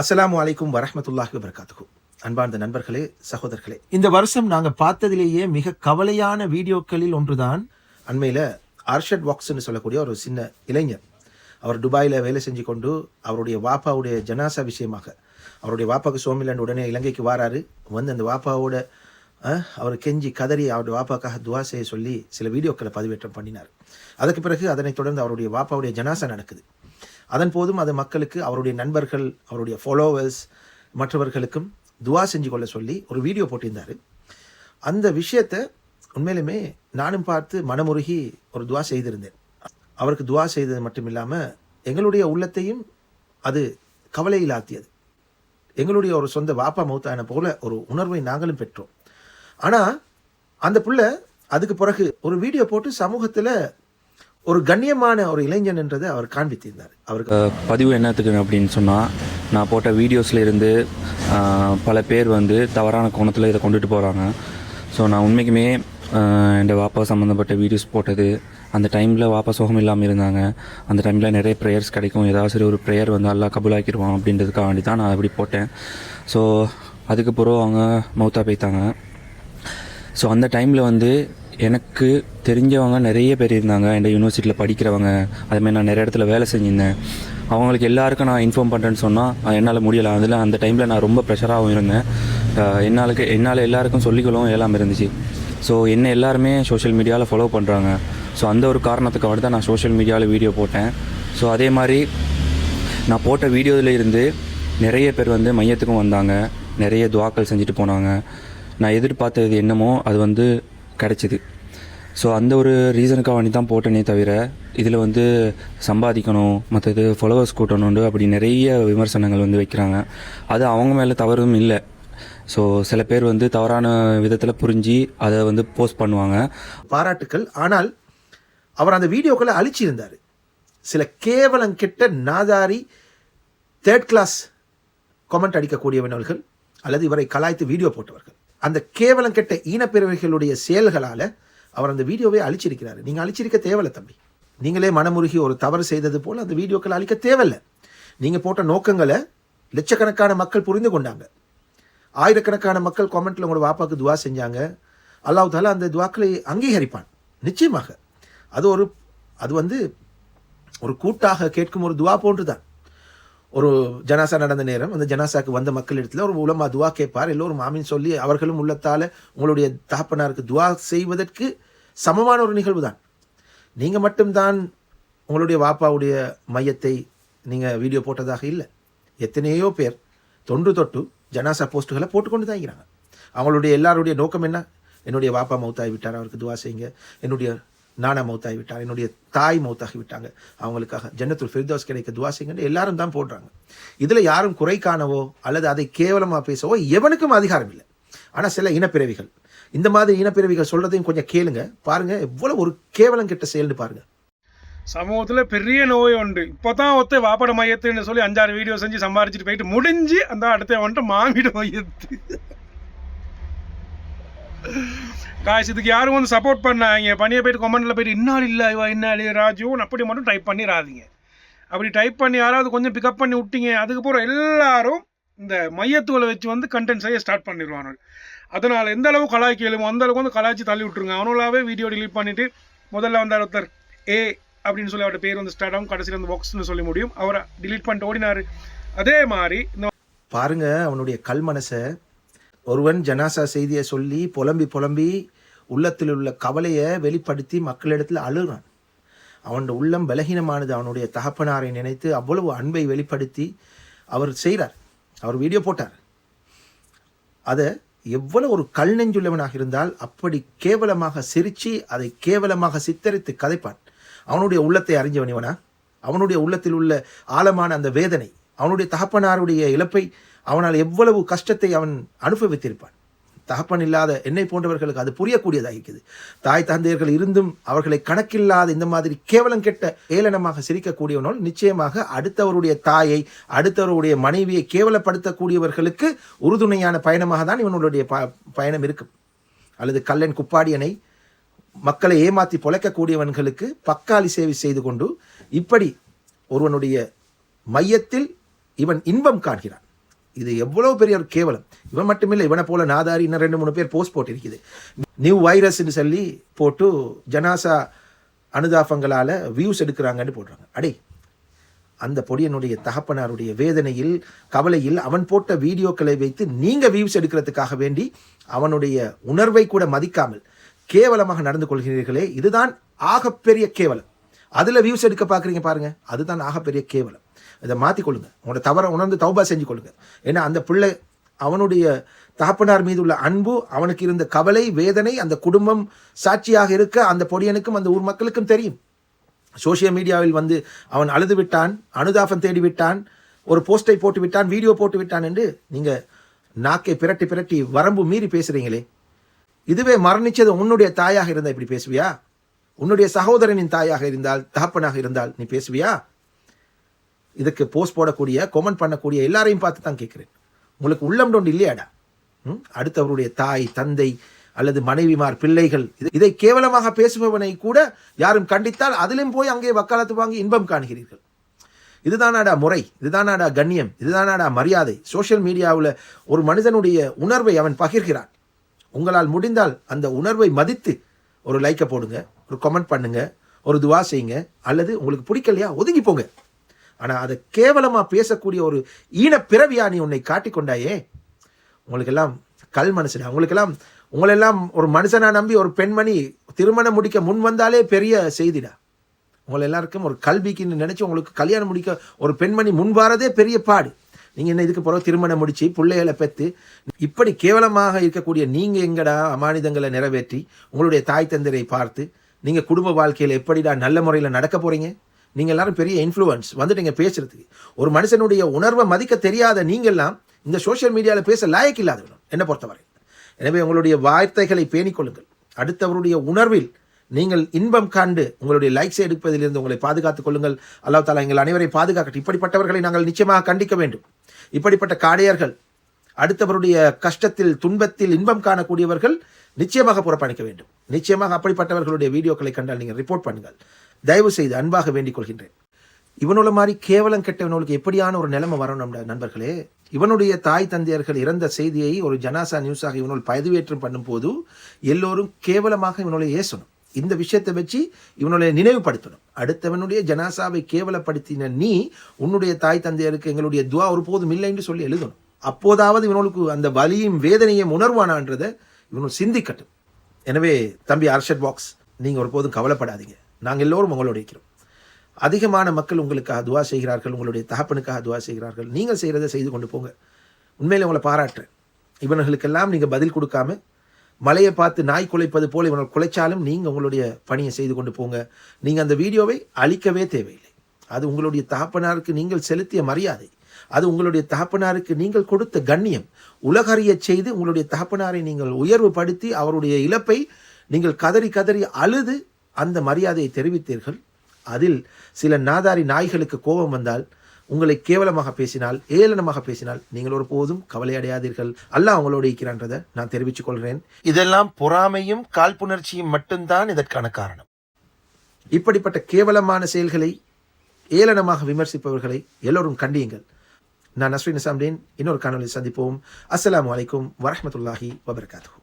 அஸ்ஸலாமு அலைக்கும் வரஹ்மத்துல்லாஹி வபரகாத்துஹு. அன்பார்ந்த நண்பர்களே சகோதரர்களே இந்த வருஷம் நாங்க பார்த்ததிலேயே மிக கவலையான வீடியோக்களில் ஒன்றுதான். அண்மையில அர்ஷத் வாக்ஸ்ன்னு சொல்லக்கூடிய ஒரு சின்ன இளைஞர் அவர் துபாயில வேலை செஞ்சு கொண்டு அவருடைய வாப்பாவுடைய ஜனாசா விஷயமாக அவருடைய வாப்பாக்கு சோமிலன் உடனே இலங்கைக்கு வாராரு. வந்து அந்த வாப்பாவோட அவர் கெஞ்சி கதறி அவருடைய வாப்பாக்காக துவா செய்ய சொல்லி சில வீடியோக்களை பதிவேற்றம் பண்ணினார். அதற்கு பிறகு அதனைத் தொடர்ந்து அவருடைய வாப்பாவுடைய ஜனாசா நடக்குது. அதன் போதும் அது மக்களுக்கு அவருடைய நண்பர்கள் அவருடைய ஃபாலோவர்ஸ் மற்றவர்களுக்கும் துவா செஞ்சு கொள்ள சொல்லி ஒரு வீடியோ போட்டிருந்தார். அந்த விஷயத்தை உண்மையிலுமே நானும் பார்த்து மனமுருகி ஒரு துவா செய்திருந்தேன். அவருக்கு துவா செய்தது மட்டும் இல்லாமல் எங்களுடைய உள்ளத்தையும் அது கவலையில் ஆத்தியது எங்களுடைய ஒரு சொந்த வாப்பா மௌத்தான போல ஒரு உணர்வை நாங்களும் பெற்றோம். ஆனால் அந்த புள்ள அதுக்கு பிறகு ஒரு வீடியோ போட்டு சமூகத்தில் ஒரு கண்ணியமான ஒரு இளைஞன் என்றதை அவர் காண்பித்திருந்தார். அவருக்கு பதிவு என்னத்துக்கு அப்படின்னு சொன்னால் நான் போட்ட வீடியோஸில் இருந்து பல பேர் வந்து தவறான கோணத்தில் இதை கொண்டுட்டு போகிறாங்க ஸோ நான் உண்மைக்குமே என் வாப்பா சம்மந்தப்பட்ட வீடியோஸ் போட்டது அந்த டைமில் வாப்பா சுகம் இல்லாமல் இருந்தாங்க. அந்த டைமில் நிறைய ப்ரேயர்ஸ் கிடைக்கும். ஏதாவது சரி ஒரு ப்ரேயர் வந்து நல்லா கபுலாக்கிடுவான் அப்படின்றதுக்காக வேண்டி தான் நான் அப்படி போட்டேன். ஸோ அதுக்கு பிறகு அவங்க மௌத்தா போய்த்தாங்க ஸோ அந்த டைமில் வந்து எனக்கு தெரிஞ்சவங்க நிறைய பேர் இருந்தாங்க. என் யூனிவர்சிட்டியில் படிக்கிறவங்க. அதுமாதிரி நான் நிறைய இடத்துல வேலை செஞ்சிருந்தேன். அவங்களுக்கு எல்லாருக்கும் நான் இன்ஃபார்ம் பண்ணுறேன்னு சொன்னால் என்னால் முடியலை. அதில் அந்த டைமில் நான் ரொம்ப ப்ரெஷராகவும் இருந்தேன். என்னாலுக்கு என்னால் எல்லாருக்கும் சொல்லிக்கொள்ளவும் எல்லாம் இருந்துச்சு. ஸோ என்ன எல்லாருமே சோஷியல் மீடியாவில் ஃபாலோ பண்ணுறாங்க ஸோ அந்த ஒரு காரணத்துக்காக தான் நான் சோஷியல் மீடியாவில் வீடியோ போட்டேன். ஸோ அதே மாதிரி நான் போட்ட வீடியோவில் இருந்து நிறைய பேர் வந்து மையத்துக்கும் வந்தாங்க. நிறைய துவாக்கள் செஞ்சுட்டு போனாங்க. நான் எதிர்பார்த்தது என்னமோ அது வந்து கிடச்சிது. ஸோ அந்த ஒரு ரீசனுக்காக வேண்டி தான் போட்டேனே தவிர இதில் வந்து சம்பாதிக்கணும் மற்றது ஃபாலோவர்ஸ் கூட்டணுண்டு அப்படி நிறைய விமர்சனங்கள் வந்து வைக்கிறாங்க. அது அவங்க மேலே தவறும் இல்லை. ஸோ சில பேர் வந்து தவறான விதத்தில் புரிஞ்சு அதை வந்து போஸ்ட் பண்ணுவாங்க. பாராட்டுக்கள். ஆனால் அவர் அந்த வீடியோக்களை அழிச்சிருந்தார். சில கேவலம் கெட்ட நாதாரி தேர்ட் கிளாஸ் கமெண்ட் அடிக்கக்கூடியவர்கள் அல்லது இவரை கலாய்த்து வீடியோ போட்டவர்கள். அந்த கேவலம் கெட்ட ஈனப்பிறவைகளுடைய செயல்களால் அவர் அந்த வீடியோவை அழிச்சிருக்கிறார். நீங்கள் அழிச்சிருக்க தேவையில்ல தம்பி. நீங்களே மனமுருகி ஒரு தவறு செய்தது போல் அந்த வீடியோக்களை அழிக்க தேவையில்லை. நீங்கள் போட்ட நோக்கங்களை லட்சக்கணக்கான மக்கள் புரிந்து கொண்டாங்க. ஆயிரக்கணக்கான மக்கள் காமெண்ட்ல உங்களோட வாப்பாக்கு துவா செஞ்சாங்க. அல்லாஹ் தாலா அந்த துவாக்களை அங்கீகரிப்பான். நிச்சயமாக. அது ஒரு அது வந்து ஒரு கூட்டாக கேட்கும் ஒரு துவா போன்று தான் ஒரு ஜனாசா நடந்த நேரம் அந்த ஜனாசாக்கு வந்த மக்கள் இடத்துல ஒரு உலமா துவா கேட்பார். எல்லோரும் மாமின் சொல்லி அவர்களும் உள்ளத்தால் உங்களுடைய தகப்பனாருக்கு துவா செய்வதற்கு சமமான ஒரு நிகழ்வு தான் நீங்கள் மட்டும்தான் உங்களுடைய வாப்பாவுடைய மையத்தை நீங்கள் வீடியோ போட்டதாக இல்லை. எத்தனையோ பேர் தொன்று தொட்டு ஜனாசா போஸ்ட்டுகளை போட்டுக்கொண்டு தான் இருக்கிறாங்க. அவங்களுடைய எல்லாருடைய நோக்கம் என்ன? என்னுடைய வாப்பா மௌத்தாகி விட்டார் அவருக்கு துவா செய்யுங்க. என்னுடைய நானா மௌத்தாகி விட்டாங்க என்னுடைய தாய் மௌத்தாகி விட்டாங்க அவங்களுக்காக ஜன்னத்துல் ஃபிர்தோஸ் கிடைக்க துவா செய்யுங்கன்னு எல்லாரும் தான் போடுறாங்க. இதில் யாரும் குறை காணவோ அல்லது அதை கேவலமாக பேசவோ எவனுக்கும் அதிகாரம் இல்லை. ஆனால் சில இனப்பிறவிகள் இந்த மாதிரி இனப்பிறவிகள் சொல்றதையும் கொஞ்சம் கேளுங்க. பாருங்க எவ்வளவு ஒரு கேவலம் கெட்ட செயல்னு பாருங்க. சமூகத்தில் பெரிய நோய் உண்டு. இப்போ தான் ஒத்த வாப்பட மையத்துன்னு சொல்லி அஞ்சாறு வீடியோ செஞ்சு சம்பாரிச்சிட்டு போயிட்டு முடிஞ்சு அந்த அடுத்த வந்துட்டு மாமிட மையத்து. காய்ஸ் இதுக்கு யாரும் வந்து சப்போர்ட் பண்ணாங்க பணியை போயிட்டு கொமெண்ட்டில் போயிட்டு இன்னால் இல்லை இவா இன்னாலி ராஜுன்னு அப்படி மட்டும் டைப் பண்ணிடாதீங்க. அப்படி டைப் பண்ணி யாராவது கொஞ்சம் பிக்கப் பண்ணி விட்டீங்க அதுக்கப்புறம் எல்லாரும் இந்த மையத்துகளை வச்சு வந்து கண்டென்ட் செய்ய ஸ்டார்ட் பண்ணிடுவாங்க. அதனால் எந்த அளவு கலாய்க்கு எழுமோ அந்த அளவுக்கு வந்து கலாய்ச்சி தள்ளி விட்டுருங்க. அவனுங்களாவே வீடியோ டிலீட் பண்ணிட்டு முதல்ல வந்தார் ஒருத்தர் ஏ அப்படின்னு சொல்லி அவரோட பேர் வந்து ஸ்டார்ட் ஆகும். கடைசியில் அந்த பாக்ஸ்னு சொல்லி முடியும். அவரை டிலீட் பண்ணிட்டு ஓடினாரு. அதே மாதிரி இந்த பாருங்க அவனுடைய கல் மனசை ஒருவன் ஜனாசா செய்தியை சொல்லி புலம்பி புலம்பி உள்ளத்தில் உள்ள கவலையை வெளிப்படுத்தி மக்களிடத்தில் அழுகிறான். அவனோட உள்ளம் பலகீனமானது. அவனுடைய தகப்பனாரை நினைத்து அவ்வளவு அன்பை வெளிப்படுத்தி அவர் செய்கிறார். அவர் வீடியோ போட்டார். அதை எவ்வளவு ஒரு கல் நெஞ்சுள்ளவனாக இருந்தால் அப்படி கேவலமாக சிரித்து அதை கேவலமாக சித்தரித்து கதைப்பான். அவனுடைய உள்ளத்தை அறிஞ்சவன் இவனா? அவனுடைய உள்ளத்தில் உள்ள ஆழமான அந்த வேதனை அவனுடைய தகப்பனாருடைய இழப்பை அவனால் எவ்வளவு கஷ்டத்தை அவன் அனுபவித்திருப்பான். தகப்பன் இல்லாத என்னை போன்றவர்களுக்கு அது புரியக்கூடியதாக இருக்குது தாய் தந்தையர்கள் இருந்தும் அவர்களை கணக்கில்லாத இந்த மாதிரி கேவலம் கெட்ட ஏளனமாக சிரிக்கக்கூடியவனால் நிச்சயமாக அடுத்தவருடைய தாயை அடுத்தவருடைய மனைவியை கேவலப்படுத்தக்கூடியவர்களுக்கு உறுதுணையான பயணமாக தான் இவனுடைய ப பயணம் இருக்கும். அல்லது கல்லன் குப்பாடியனை மக்களை ஏமாற்றி பொழைக்கக்கூடியவன்களுக்கு பக்காளி சேவை செய்து கொண்டு இப்படி ஒருவனுடைய மையத்தில் இவன் இன்பம் காண்கிறான். இது எவ்வளோ பெரிய ஒரு கேவலம். இவன் மட்டுமில்லை இவனை போல நாதாரி இன்னும் ரெண்டு மூணு பேர் போஸ்ட் போட்டிருக்குது. நியூ வைரஸ்ன்னு சொல்லி போட்டு ஜனாசா அனுதாபங்களால் வியூஸ் எடுக்கிறாங்கன்னு போடுறாங்க. அடே அந்த பொடியனுடைய தகப்பனாருடைய வேதனையில் கவலையில் அவன் போட்ட வீடியோக்களை வைத்து நீங்கள் வியூஸ் எடுக்கிறதுக்காக வேண்டி அவனுடைய உணர்வை கூட மதிக்காமல் கேவலமாக நடந்து கொள்கிறீர்களே இதுதான் ஆகப்பெரிய கேவலம். அதில் வியூஸ் எடுக்க பார்க்குறீங்க பாருங்கள் அதுதான் ஆகப்பெரிய கேவலம். இதை மாற்றிக்கொள்ளுங்க உங்களோட தவறை உணர்ந்து தௌபா செஞ்சு கொள்ளுங்க ஏன்னா அந்த பிள்ளை அவனுடைய தகப்பனார் மீது உள்ள அன்பு அவனுக்கு இருந்த கவலை வேதனை அந்த குடும்பம் சாட்சியாக இருக்க அந்த பொடியனுக்கும் அந்த ஊர் மக்களுக்கும் தெரியும். சோஷியல் மீடியாவில் வந்து அவன் அழுது விட்டான் அனுதாபம் தேடி விட்டான் ஒரு போஸ்டை போட்டு விட்டான் வீடியோ போட்டு விட்டான் என்று நீங்கள் நாக்கை பிரட்டி பிரட்டி வரம்பு மீறி பேசுகிறீங்களே இதுவே மரணிச்சது உன்னுடைய தாயாக இருந்தால் இப்படி பேசுவியா? உன்னுடைய சகோதரனின் தாயாக இருந்தால் தகப்பனாக இருந்தால் நீ பேசுவியா? இதுக்கு போஸ்ட் போடக்கூடிய கமெண்ட் பண்ணக்கூடிய எல்லாரையும் பார்த்து தான் கேட்குறேன். உங்களுக்கு உள்ளம் ஒன்று இல்லையாடா? ம்? அடுத்தவருடைய தாய் தந்தை அல்லது மனைவிமார் பிள்ளைகள் இது இதை கேவலமாக பேசுபவனை கூட யாரும் கண்டித்தால் அதிலும் போய் அங்கே வக்காலத்து வாங்கி இன்பம் காண்கிறீர்கள். இதுதானாடா முறை இதுதானாடா கண்ணியம் இதுதானாடா மரியாதை. சோஷியல் மீடியாவில் ஒரு மனிதனுடைய உணர்வை அவன் பகிர்கிறான். உங்களால் முடிந்தால் அந்த உணர்வை மதித்து ஒரு லைக்கை போடுங்க ஒரு கமெண்ட் பண்ணுங்க ஒரு துவா செய்யுங்க அல்லது உங்களுக்கு பிடிக்கலையா ஒதுங்கி போங்க. ஆனால் அதை கேவலமாக பேசக்கூடிய ஒரு ஈனப்பிறவியா நீ உன்னை காட்டிக்கொண்டாயே உங்களுக்கெல்லாம் கல் மனசுடா உங்களுக்கெல்லாம் உங்களெல்லாம் ஒரு மனுஷனா நம்பி ஒரு பெண்மணி திருமணம் முடிக்க முன் வந்தாலே பெரிய செய்திடா. உங்களை எல்லாருக்கும் ஒரு கல்விக்குன்னு நினச்சி உங்களுக்கு கல்யாணம் முடிக்க ஒரு பெண்மணி முன்வாரதே பெரிய பாடு. நீங்கள் என்ன இதுக்கு பிறகு திருமணம் முடித்து பிள்ளைகளை பெற்று இப்படி கேவலமாக இருக்கக்கூடிய நீங்கள் எங்கடா அமானிதங்களை நிறைவேற்றி உங்களுடைய தாய் தந்தரை பார்த்து நீங்கள் குடும்ப வாழ்க்கையில் எப்படிடா நல்ல முறையில் நடக்க போகிறீங்க நீங்கள் எல்லாரும் பெரிய இன்ஃப்ளூயன்ஸ் வந்துட்டீங்க பேசுறதுக்கு. ஒரு மனுஷனுடைய உணர்வை மதிக்க தெரியாத நீங்கள்லாம் இந்த சோஷியல் மீடியாவில் பேச லாயக்கு இல்லாதவர்கள். என்னை பொறுத்தவரை. எனவே உங்களுடைய வார்த்தைகளை பேணிக்கொள்ளுங்கள் அடுத்தவருடைய உணர்வில் நீங்கள் இன்பம் கண்டு உங்களுடைய லைக்ஸை எடுப்பதிலிருந்து உங்களை பாதுகாத்துக் கொள்ளுங்கள். அல்லாஹ் தாலா எங்கள் அனைவரை பாதுகாக்கட்டும். இப்படிப்பட்டவர்களை நாங்கள் நிச்சயமாக கண்டிக்க வேண்டும். இப்படிப்பட்ட காடையர்கள் அடுத்தவருடைய கஷ்டத்தில் துன்பத்தில் இன்பம் காணக்கூடியவர்கள் நிச்சயமாக புறப்பணிக்க வேண்டும். நிச்சயமாக அப்படிப்பட்டவர்களுடைய வீடியோக்களை கண்டால் நீங்கள் ரிப்போர்ட் பண்ணுங்கள். தயவு செய்து அன்பாக வேண்டிக் கொள்கின்றேன். இவனோட மாதிரி கேவலம் கெட்டவனுக்கு எப்படியான ஒரு நிலைமை வரணும் நண்பர்களே? இவனுடைய தாய் தந்தையர்கள் இறந்த செய்தியை ஒரு ஜனாசா நியூஸாக இவனோட பதிவேற்றம் பண்ணும்போது எல்லோரும் கேவலமாக இவனோட ஏசணும். இந்த விஷயத்தை வச்சு இவனுடைய நினைவுபடுத்தணும். அடுத்தவனுடைய ஜனாசாவை கேவலப்படுத்தின நீ உன்னுடைய தாய் தந்தையருக்கு எங்களுடைய துவா ஒருபோதும் இல்லை என்று சொல்லி எழுதணும். அப்போதாவது இவனுக்கு அந்த வலியும் வேதனையும் உணர்வானான்றதை இவனு சிந்திக்கட்டும். எனவே தம்பி அர்ஷத் பாக்ஸ் நீங்கள் ஒருபோதும் கவலைப்படாதீங்க. நாங்கள் எல்லோரும் உங்களோட இருக்கிறோம். அதிகமான மக்கள் உங்களுக்காக துவா செய்கிறார்கள் உங்களுடைய தகப்பனுக்காக துவா செய்கிறார்கள். நீங்கள் செய்கிறதை செய்து கொண்டு போங்க. உண்மையில் உங்களை பாராட்டுறேன். இவர்களுக்கெல்லாம் நீங்கள் பதில் கொடுக்காம மலையை பார்த்து நாய் குலைப்பது போல் இவனை குலைச்சாலும் நீங்கள் உங்களுடைய பணியை செய்து கொண்டு போங்க. நீங்கள் அந்த வீடியோவை அழிக்கவே தேவையில்லை. அது உங்களுடைய தகப்பனாருக்கு நீங்கள் செலுத்திய மரியாதை. அது உங்களுடைய தகப்பனாருக்கு நீங்கள் கொடுத்த கண்ணியம். உலகறியச் செய்து உங்களுடைய தகப்பனாரை நீங்கள் உயர்வுபடுத்தி அவருடைய இழப்பை நீங்கள் கதறி கதறி அழுது அந்த மரியாதையை தெரிவித்தீர்கள். அதில் சில நாதாரி நாய்களுக்கு கோபம் வந்தால் உங்களை கேவலமாக பேசினால் ஏளனமாக பேசினால் நீங்கள் ஒரு போதும் கவலை அடையாதீர்கள். அல்லாஹ் உங்களோடு இருக்கிறான்றதை நான் தெரிவித்துக் கொள்கிறேன். இதெல்லாம் பொறாமையும் காழ்ப்புணர்ச்சியும் மட்டும்தான் இதற்கான காரணம். இப்படிப்பட்ட கேவலமான செயல்களை ஏளனமாக விமர்சிப்பவர்களை எல்லோரும் கண்டியுங்கள். நான் நஸ்ரீன் நிசாம்டேன் இன்னொரு காணொலி சந்திப்போம். அஸ்ஸலாமு அலைக்கும் வரஹ்மத்துல்லாஹி வபரகாத்துஹு.